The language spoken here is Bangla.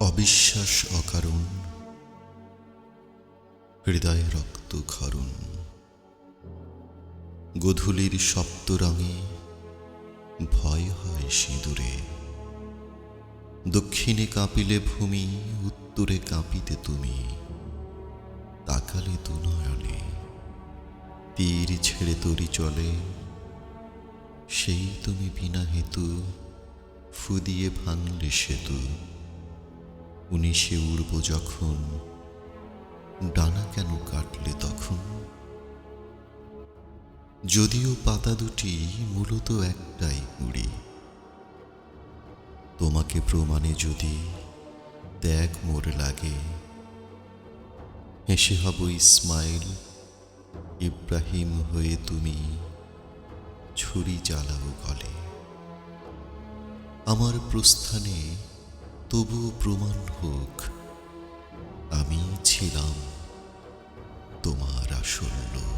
অবিশ্বাস অকারণ, হৃদয়ে রক্ত খরণ গধূলির সপ্ত রঙে ভয় হয় সিঁদুরে। দক্ষিণে কাঁপিলে ভূমি, উত্তরে কাঁপিতে তুমি। তাকালে নয়নে, তীর ছেড়ে তরি চলে। সেই তুমি বিনা হেতু, ফুদিয়ে ভাঙলে সেতু। উনিশে উড়ব যখন, ডানা কেন কাটলে তখন? যদিও পাতা দুটি মূলত একটাই কুড়ি। তোমাকে প্রমাণে যদি ত্যাগ মোর লাগে, হেসে হব ইসমাইল, ইব্রাহিম হয়ে তুমি ছুরি জ্বালাও গলে। আমার প্রস্থানে তবুও প্রমাণ হোক আমি ছিলাম তোমার আসল লোক